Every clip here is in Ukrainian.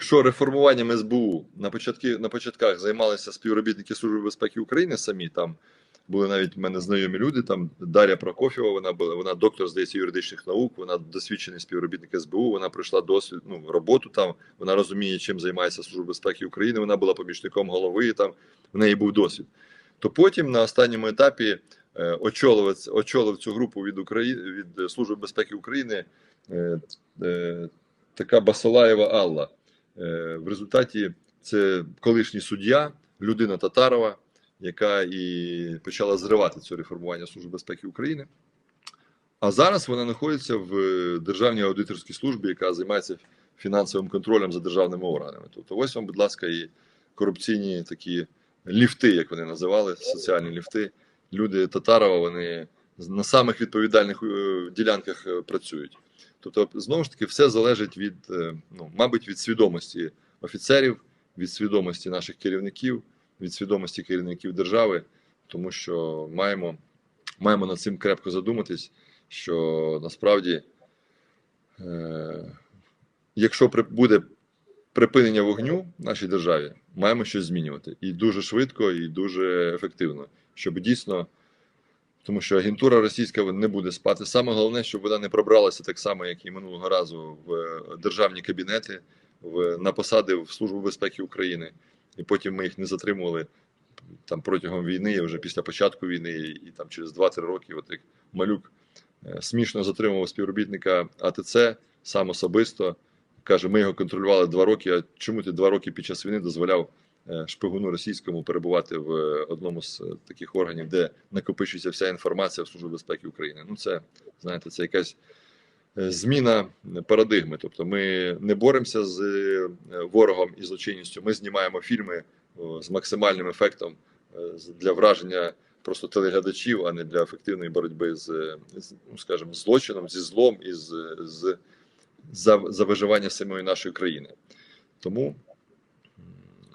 Якщо реформуванням СБУ на початки на початках займалися співробітники Служби безпеки України самі, там були навіть в мене знайомі люди. Там Дар'я Прокофєва, вона була вона доктор здається юридичних наук. Вона досвідчений співробітник СБУ. Вона пройшла досвід ну, роботу там. Вона розуміє, чим займається Служба безпеки України. Вона була помічником голови. Там в неї був досвід. То потім на останньому етапі е, очолив, очолив цю групу від України від Служби безпеки України. Е, е, така Басалаєва Алла. Е, В результаті це колишній суддя, людина Татарова, яка і почала зривати це реформування Служби безпеки України. А зараз вона знаходиться в Державній аудиторській службі, яка займається фінансовим контролем за державними органами. Тобто, ось вам, будь ласка, і корупційні такі ліфти, як вони називали, соціальні ліфти. Люди Татарова, вони на самих відповідальних е, ділянках е, працюють. Тобто, знову ж таки, все залежить від, е, ну, мабуть, від свідомості офіцерів, від свідомості наших керівників, від свідомості керівників держави, тому що маємо, маємо над цим крепко задуматись, що насправді, е, якщо буде припинення вогню в нашій державі, маємо щось змінювати. І дуже швидко, і дуже ефективно, щоб дійсно. Тому що агентура російська не буде спати. Саме головне, щоб вона не пробралася так само, як і минулого разу, в е, державні кабінети, в на посади в Службу безпеки України, і потім ми їх не затримували там протягом війни, вже після початку війни, і там через 2-3 роки. От як малюк е, смішно затримував співробітника АТЦ сам особисто. Каже, ми його контролювали два роки. А чому ти два роки під час війни дозволяв шпигуну російському перебувати в е, одному з е, таких органів, де накопичується вся інформація в Службі безпеки України? Ну, це знаєте, це якась е, зміна парадигми. Тобто, ми не боремося з е, ворогом і злочинністю. Ми знімаємо фільми з максимальним ефектом е, для враження просто телеглядачів, а не для ефективної боротьби з, е, з ну, скажімо, злочином, зі злом і з, з за, за виживання самої нашої країни. Тому,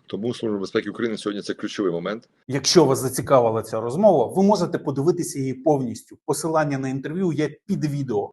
тому Служба безпеки України сьогодні це ключовий момент. Якщо вас зацікавила ця розмова, ви можете подивитися її повністю. Посилання на інтерв'ю є під відео.